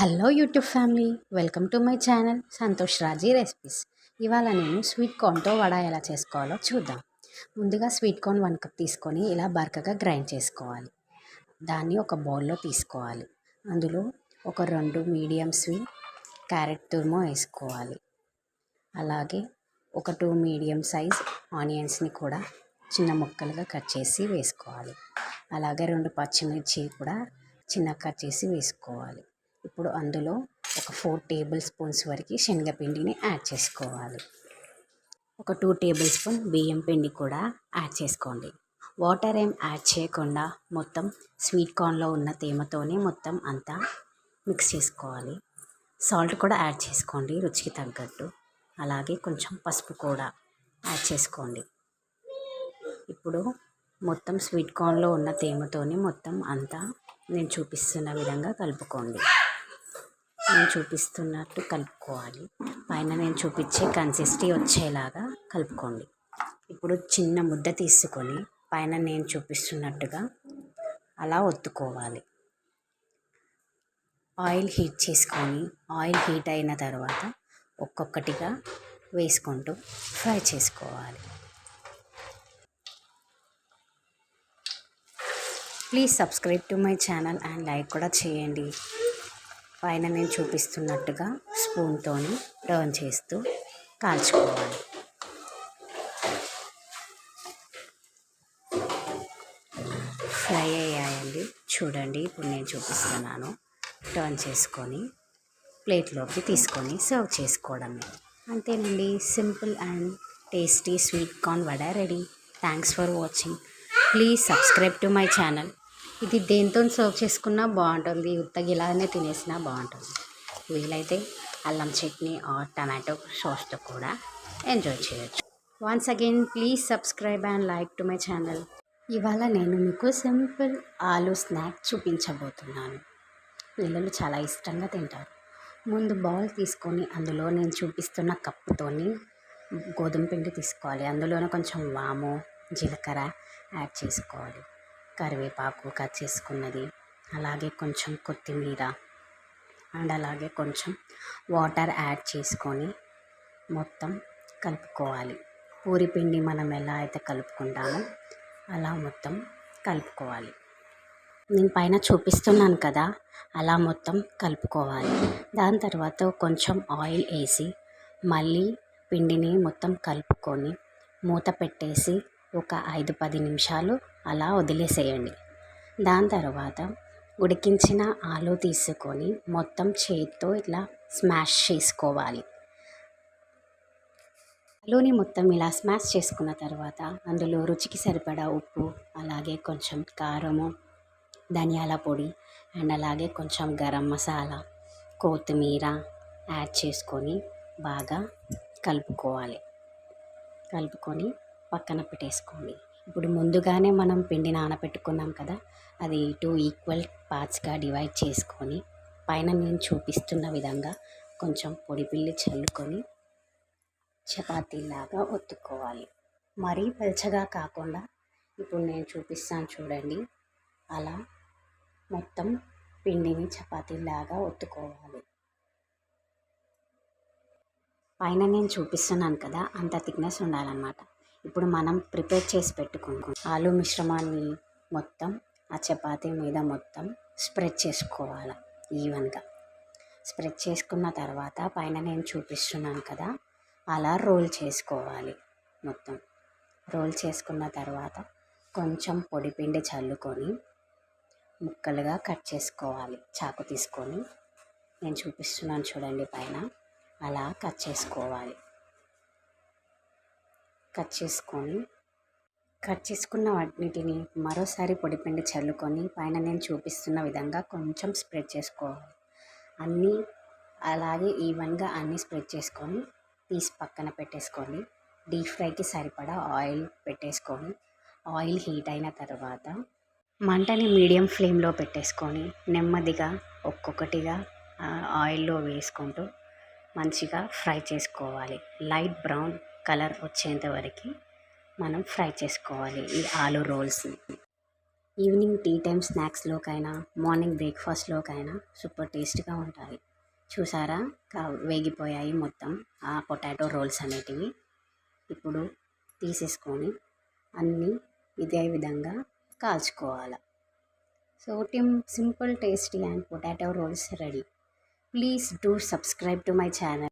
Hello YouTube family welcome to my channel Santosh Raji recipes. ఇవాళ నేను sweet కార్న్తో vada ఎలా చేసుకోవాలో చూద్దాం. ముందుగా స్వీట్ కార్న్ వన్ కప్ తీసుకొని ఇలా బరకగా గ్రైండ్ చేసుకోవాలి. దాన్ని ఒక బౌల్లో తీసుకోవాలి. అందులో ఒక రెండు మీడియం స్వీట్ క్యారెట్ తురుము వేసుకోవాలి. అలాగే ఒక టూ మీడియం సైజ్ ఆనియన్స్ని కూడా చిన్న ముక్కలుగా కట్ చేసి వేసుకోవాలి. అలాగే రెండు పచ్చిమిర్చి కూడా చిన్న కట్ చేసి వేసుకోవాలి. ఇప్పుడు అందులో ఒక ఫోర్ టేబుల్ స్పూన్స్ వరకు శనగపిండిని యాడ్ చేసుకోవాలి. ఒక టూ టేబుల్ స్పూన్ బియ్యం పిండి కూడా యాడ్ చేసుకోండి. వాటర్ ఏం యాడ్ చేయకుండా మొత్తం స్వీట్ కార్న్లో ఉన్న తేమతోనే మొత్తం అంతా మిక్స్ చేసుకోవాలి. సాల్ట్ కూడా యాడ్ చేసుకోండి రుచికి తగ్గట్టు. అలాగే కొంచెం పసుపు కూడా యాడ్ చేసుకోండి. ఇప్పుడు మొత్తం స్వీట్ కార్న్లో ఉన్న తేమతోనే మొత్తం అంతా నేను చూపిస్తున్న విధంగా కలుపుకోండి. నేను చూపిస్తున్నట్టు కలుపుకోవాలి. పైన నేను చూపించే కన్సిస్టీ వచ్చేలాగా కలుపుకోండి. ఇప్పుడు చిన్న ముద్ద తీసుకొని పైన నేను చూపిస్తున్నట్టుగా అలా ఒత్తుకోవాలి. ఆయిల్ హీట్ చేసుకొని ఆయిల్ హీట్ అయిన తర్వాత ఒక్కొక్కటిగా వేసుకుంటూ ఫ్రై చేసుకోవాలి. Please subscribe to my channel and like కూడా చేయండి. పైన నేను చూపిస్తున్నట్టుగా స్పూన్తోని టర్న్ చేస్తూ కాల్చుకోవాలి. ఫ్రై అయ్యాయండి. చూడండి ఇప్పుడు నేను చూపిస్తున్నాను. టర్న్ చేసుకొని ప్లేట్లోకి తీసుకొని సర్వ్ చేసుకోవడమే అంతేనండి. Simple and tasty sweet corn vada ready. Thanks for watching please subscribe to my channel ఇది దేంతో సర్వ్ చేసుకున్నా బాగుంటుంది. ఉత్తగా ఇలానే తినేసినా బాగుంటుంది. వీలైతే అల్లం చట్నీ ఆర్ టమాటో సాస్తో కూడా ఎంజాయ్ చేయొచ్చు. Once again please subscribe and like to my channel ఇవాళ నేను మీకు సింపుల్ ఆలు స్నాక్ చూపించబోతున్నాను. పిల్లలు చాలా ఇష్టంగా తింటారు. ముందు బౌల్ తీసుకొని అందులో నేను చూపిస్తున్న కప్పుతోని గోధుమ పిండి తీసుకోవాలి. అందులోనే కొంచెం వాము జీలకర్ర యాడ్ చేసుకోవాలి. కరివేపాకు కట్ చేసుకున్నది. అలాగే కొంచెం కొత్తిమీర అండ్ అలాగే కొంచెం వాటర్ యాడ్ చేసుకొని మొత్తం కలుపుకోవాలి. పూరి పిండి మనం ఎలా అయితే కలుపుకుంటామో అలా మొత్తం కలుపుకోవాలి. నేను పైన చూపిస్తున్నాను కదా అలా మొత్తం కలుపుకోవాలి. దాని తర్వాత కొంచెం ఆయిల్ వేసి మళ్ళీ పిండిని మొత్తం కలుపుకొని మూత పెట్టేసి ఒక ఐదు పది నిమిషాలు అలా వదిలేసేయండి. దాని తర్వాత ఉడికించిన ఆలు తీసుకొని మొత్తం చేతితో ఇట్లా స్మాష్ చేసుకోవాలి. ఆలూని మొత్తం ఇలా స్మాష్ చేసుకున్న తర్వాత అందులో రుచికి సరిపడా ఉప్పు అలాగే కొంచెం కారము ధనియాల పొడి అండ్ అలాగే కొంచెం గరం మసాలా కొత్తిమీర యాడ్ చేసుకొని బాగా కలుపుకోవాలి. కలుపుకొని పక్కన పెట్టేసుకోండి. ఇప్పుడు ముందుగానే మనం పిండి నానబెట్టుకున్నాం కదా అది టూ ఈక్వల్ పార్ట్స్గా డివైడ్ చేసుకొని పైన నేను చూపిస్తున్న విధంగా కొంచెం పొడి పిల్లి చల్లుకొని చపాతీలాగా ఒత్తుకోవాలి. మరీ పలచగా కాకుండా ఇప్పుడు నేను చూపిస్తాను చూడండి. అలా మొత్తం పిండిని చపాతీలాగా ఒత్తుకోవాలి. పైన నేను చూపిస్తున్నాను కదా అంత థిక్నెస్ ఉండాలన్నమాట. ఇప్పుడు మనం ప్రిపేర్ చేసి పెట్టుకుంటాం ఆలు మిశ్రమాన్ని మొత్తం ఆ చపాతీ మీద మొత్తం స్ప్రెడ్ చేసుకోవాలి ఈవెన్గా. స్ప్రెడ్ చేసుకున్న తర్వాత పైన నేను చూపిస్తున్నాను కదా అలా రోల్ చేసుకోవాలి మొత్తం. రోల్ చేసుకున్న తర్వాత కొంచెం పొడి పిండి చల్లుకొని ముక్కలుగా కట్ చేసుకోవాలి చాకు తీసుకొని. నేను చూపిస్తున్నాను చూడండి పైన అలా కట్ చేసుకోవాలి. కట్ చేసుకొని కట్ చేసుకున్న వాటిని మరోసారి పొడిపిండి చల్లుకొని పైన నేను చూపిస్తున్న విధంగా కొంచెం స్ప్రెడ్ చేసుకోవాలి. అన్నీ అలాగే ఈవెన్గా అన్నీ స్ప్రెడ్ చేసుకొని తీసి పక్కన పెట్టేసుకోండి డీప్ ఫ్రైకి సరిపడా ఆయిల్ పెట్టేసుకొని ఆయిల్ హీట్ అయిన తర్వాత మంటని మీడియం ఫ్లేమ్లో పెట్టేసుకొని నెమ్మదిగా ఒక్కొక్కటిగా ఆయిల్లో వేసుకుంటూ మంచిగా ఫ్రై చేసుకోవాలి. లైట్ బ్రౌన్ కలర్ వచ్చేంత వరకు మనం ఫ్రై చేసుకోవాలి ఈ ఆలు రోల్స్ని. ఈవినింగ్ టీ టైం స్నాక్స్లోకైనా మార్నింగ్ బ్రేక్ఫాస్ట్లోకైనా సూపర్ టేస్ట్గా ఉంటాయి. చూసారా? కా- వేగిపోయాయి మొత్తం ఆ పొటాటో రోల్స్ అనేటివి. ఇప్పుడు తీసేసుకొని అన్నీ ఇదే విధంగా కాల్చుకోవాలి. So Tim simple tasty and potato rolls ready. Please do subscribe to my channel.